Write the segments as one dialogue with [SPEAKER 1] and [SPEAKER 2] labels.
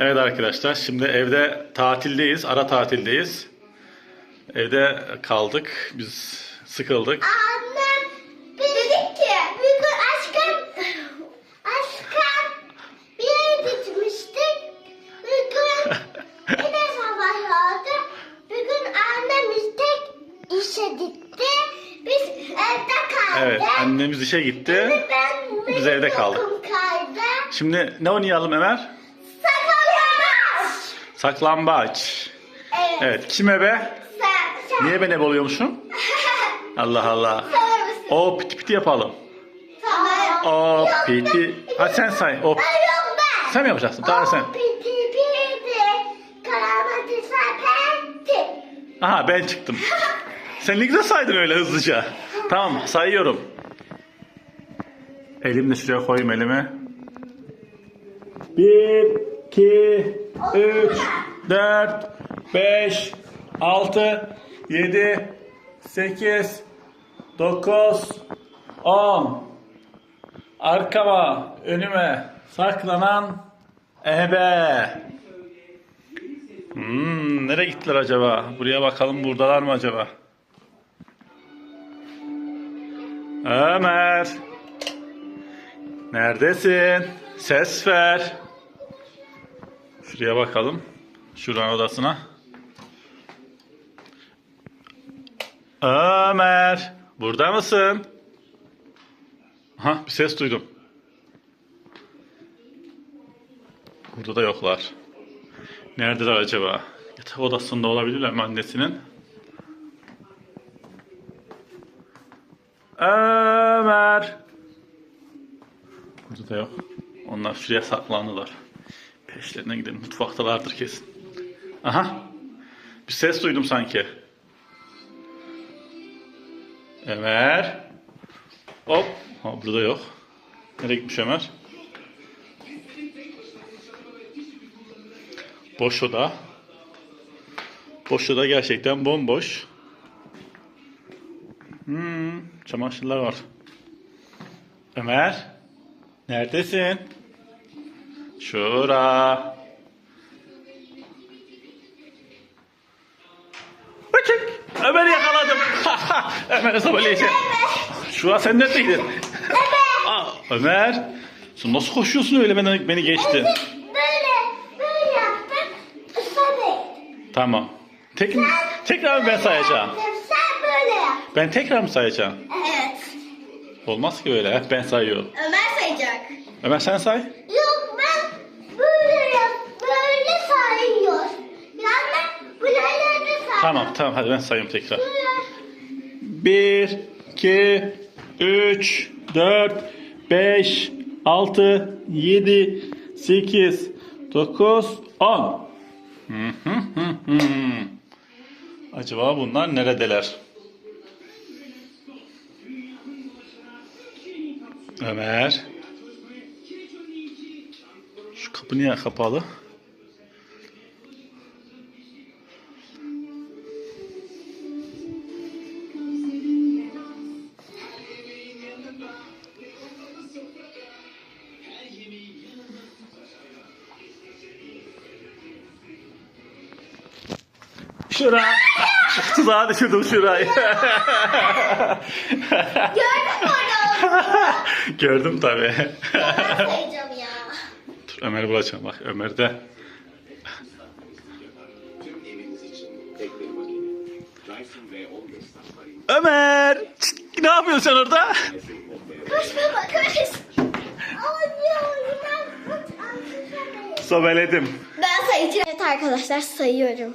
[SPEAKER 1] Evet arkadaşlar şimdi evde tatildeyiz. Ara tatildeyiz. Evde kaldık. Biz sıkıldık.
[SPEAKER 2] Annem dedi ki bir gün aşkım aşkım bir yere gitmiştik. Bir gün bir de oldu. Bir gün annem istek işe gitti. Biz evde kaldık. Evet annemiz
[SPEAKER 1] işe gitti.
[SPEAKER 2] Biz evde kaldık.
[SPEAKER 1] Şimdi ne oynayalım Ömer? Saklambaç. Evet. Evet. Kime be? Sen. Niye ben ebe oluyormuşum? Allah Allah. O piti piti yapalım.
[SPEAKER 2] Tamam. O piti. Ha sen say. O.
[SPEAKER 1] Sen mi yapacaksın? Tamam sen. Aha ben çıktım. Sen ne güzel saydın öyle hızlıca. Tamam sayıyorum. Elimle şuraya koyayım elime. Bir, 2, 3, 4, 5, 6, 7, 8, 9, 10. Arkama, önüme saklanan ebe. Hmm, nereye gittiler acaba? Buraya bakalım buradalar mı acaba? Ömer. Neredesin? Ses ver. Şuraya bakalım. Şuran odasına. Ömer. Burada mısın? Ha bir ses duydum. Burada da yoklar. Neredeler acaba? Yatak odasında olabilirler mi annesinin? Ömer. Burada da yok. Onlar şuraya saklandılar. İşlerine gidelim. Mutfaktalardır kesin. Aha. Bir ses duydum sanki. Ömer. Hop. Ha, burada yok. Nereye gitmiş Ömer? Boş oda. Boş oda gerçekten bomboş. Hmm, çamaşırlar var. Ömer. Neredesin? Şura. Bıçık. Ömer'i yakaladım. Ömer'e sabırlayacağım. Şura sen neredeydin? Aa, Ömer. Sen nasıl koşuyorsun öyle beni, beni geçtin? Tamam. Tek, tekrar mı ben sayacağım?
[SPEAKER 2] Sen böyle yap.
[SPEAKER 1] Ben tekrar mı sayacağım? Evet. Olmaz ki böyle, Ben sayıyorum.
[SPEAKER 2] Ömer sayacak.
[SPEAKER 1] Ömer sen say. Tamam tamam hadi ben sayayım tekrar. 1, 2, 3, 4, 5, 6, 7, 8, 9, 10. Acaba bunlar neredeler? Ömer. Şu kapı niye kapalı? Şura. Tuzağa düşürdüm Şura'yı. Gördün
[SPEAKER 2] mü orada
[SPEAKER 1] Gördüm tabii. olduğunu? Sayacağım ya. Dur Ömer bulacağım bak Ömer de. Ömer! Çıt, ne yapıyorsun sen orada?
[SPEAKER 2] Koş baba koş. Anlıyorum ben.
[SPEAKER 1] Sobeledim.
[SPEAKER 2] Ben sayacağım. Evet arkadaşlar sayıyorum.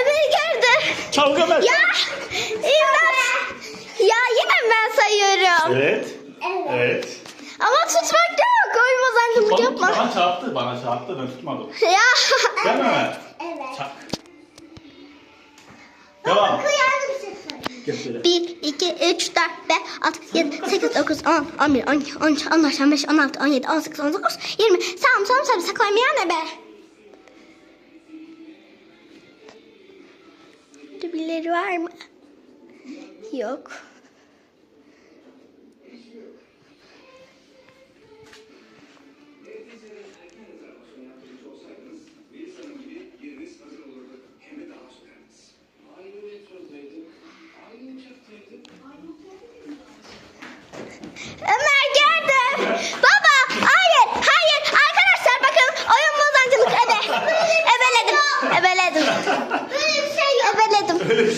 [SPEAKER 2] Öbürü gördü.
[SPEAKER 1] Çabuk Ömer. Ya
[SPEAKER 2] İmdat. Ya yine ben sayıyorum. Evet. Evet. evet. Ama tutmak yok. Oy bozankılık yapma. Bana
[SPEAKER 1] çarptı. Bana çarptı. Ben tutmadım.
[SPEAKER 2] Ya. Değil mi? Evet. evet. Çak. Devam. Şey bir, iki, üç, dört, beş, altı, yedi, sekiz, dokuz, on, on bir, on iki, on üç, on dört, on beş, on altı, on yedi, on sekiz, on dokuz, yirmi. Sağım, sağım, Sağım saklaymayan ne be? kötü birileri var mı? Yok.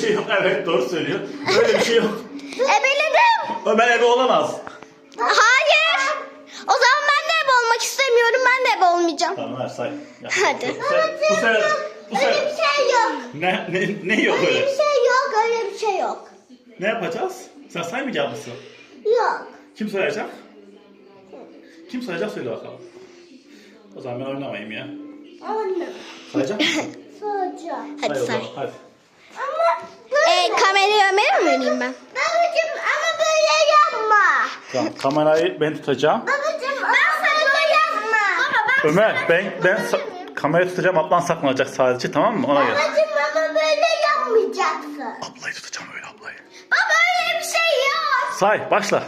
[SPEAKER 1] şey yok. Evet doğru söylüyor. Böyle bir şey yok.
[SPEAKER 2] Ebeledim.
[SPEAKER 1] Ömer ebe olamaz.
[SPEAKER 2] Hayır. O zaman ben de ebe olmak istemiyorum. Ben de ebe olmayacağım. Tamam her say. Hadi. Bu sefer, bu sefer, Öyle bir şey yok.
[SPEAKER 1] Ne, ne, ne yok öyle? Öyle bir
[SPEAKER 2] şey yok. Öyle bir şey yok.
[SPEAKER 1] Ne yapacağız? Sen saymayacak mısın? Yok. Kim sayacak? Kim sayacak söyle bakalım. O zaman ben oynamayayım ya. Anne. Sayacak mısın?
[SPEAKER 2] Soracağım. Hadi say.
[SPEAKER 1] Hadi kamerayı Ömer'e mi vereyim ben?
[SPEAKER 2] Babacım ama böyle yapma.
[SPEAKER 1] Tamam, kamerayı ben tutacağım.
[SPEAKER 2] Babacım ben sana böyle yapma.
[SPEAKER 1] Ömer ben ben sa- kamerayı tutacağım. Ablan saklanacak sadece tamam mı? Ona göre. Babacım
[SPEAKER 2] ama böyle yapmayacaksın. Ablayı tutacağım öyle ablayı. Baba öyle bir şey yok.
[SPEAKER 1] Say başla.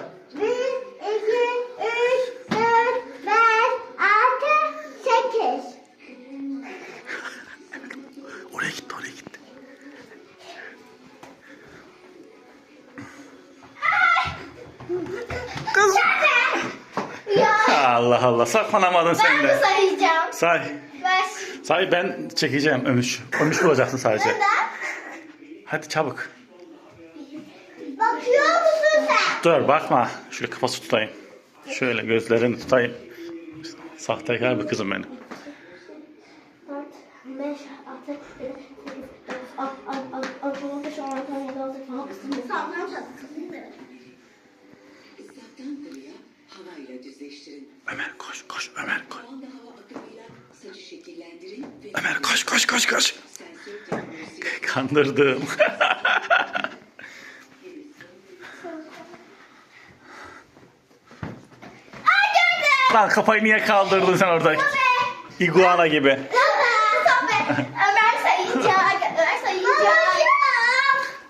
[SPEAKER 1] Allah Allah saklanamadın sen de. Ben mi
[SPEAKER 2] sayacağım. Say. Beş.
[SPEAKER 1] Say ben çekeceğim Ömüş. Ömüş bulacaksın sadece. Neden? Hadi çabuk.
[SPEAKER 2] Bakıyor musun
[SPEAKER 1] sen? Dur bakma. Şöyle kafası tutayım. Şöyle gözlerini tutayım. Sahtekar bir kızım benim. Kandırdım. Lan kafayı niye kaldırdın sen orada? Iguana gibi.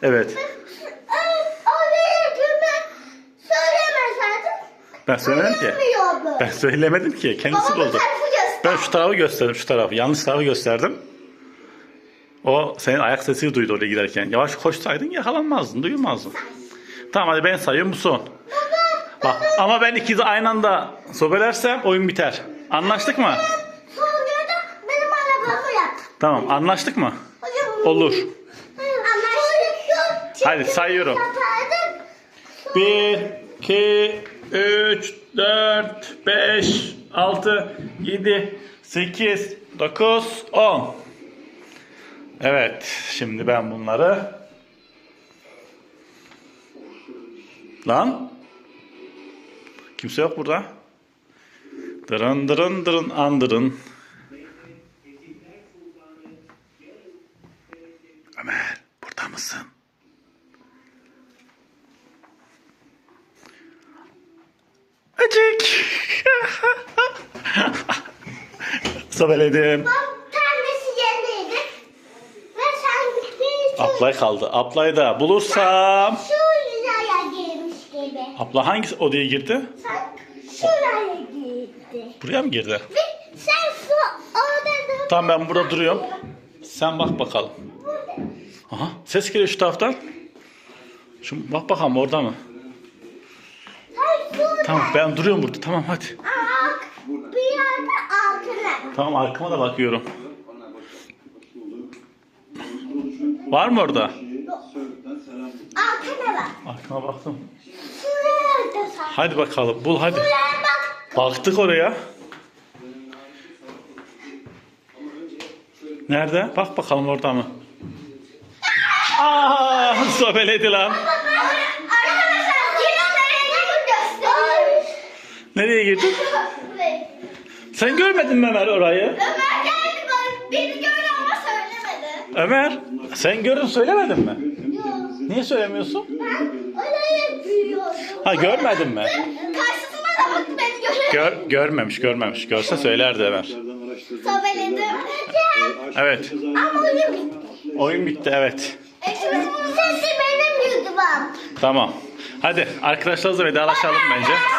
[SPEAKER 2] Evet. Ben söylemedim ki. Ben söylemedim ki. Kendisi buldu.
[SPEAKER 1] Ben şu tarafı gösterdim. Şu tarafı. Yanlış tarafı gösterdim. O senin ayak sesi duydu oraya giderken. Yavaş koşsaydın yakalanmazdın, duyulmazdın. Tamam hadi ben sayıyorum bu son. Bak ama ben ikisi aynı anda sobelersem oyun biter. Anlaştık mı?
[SPEAKER 2] Sonra benim arabamı yap.
[SPEAKER 1] Tamam anlaştık mı? Olur.
[SPEAKER 2] Anlaştık. Hadi sayıyorum.
[SPEAKER 1] 1, 2, 3, 4, 5, 6, 7, 8, 9, 10. Evet, şimdi ben bunları Lan kimse yok burada. Dırın dırın dırın andırın. Ömer, burada mısın? Acık. Sabah Aplay kaldı. Aplay da bulursam.
[SPEAKER 2] Şuraya girmiş gibi.
[SPEAKER 1] Abla hangi odaya girdi? Sen
[SPEAKER 2] şuraya girdi. Buraya mı girdi? Ve sen şu odada... Tamam ben burada duruyorum.
[SPEAKER 1] Sen bak bakalım. Burada. Aha ses geliyor şu taraftan. Şu bak bakalım orada mı? Tamam ben duruyorum burada. Tamam hadi.
[SPEAKER 2] altına.
[SPEAKER 1] Tamam arkama da bakıyorum. Var mı orada?
[SPEAKER 2] Arkana bak.
[SPEAKER 1] Arkana baktım.
[SPEAKER 2] Şuraya da Hadi
[SPEAKER 1] bakalım bul hadi. Şuraya bak. Baktık oraya. Nerede? Bak bakalım orada mı?
[SPEAKER 2] Aa,
[SPEAKER 1] sobeledi lan. Nereye girdin? Sen görmedin mi Ömer orayı? Ömer geldi bana.
[SPEAKER 2] Beni gördü ama söylemedi.
[SPEAKER 1] Ömer. Sen gördün söylemedin mi?
[SPEAKER 2] Yok. Niye söylemiyorsun? Öyle yapıyordum.
[SPEAKER 1] Ha görmedin mi?
[SPEAKER 2] Karşısına da baktı beni görüyor. Gör,
[SPEAKER 1] görmemiş görmemiş. Görse söylerdi hemen.
[SPEAKER 2] Sobeledim. Evet. Ama oyun bitti.
[SPEAKER 1] Oyun bitti evet.
[SPEAKER 2] Eşimiz sesi benim YouTube'um.
[SPEAKER 1] Tamam. Hadi arkadaşlarınızla vedalaşalım bence.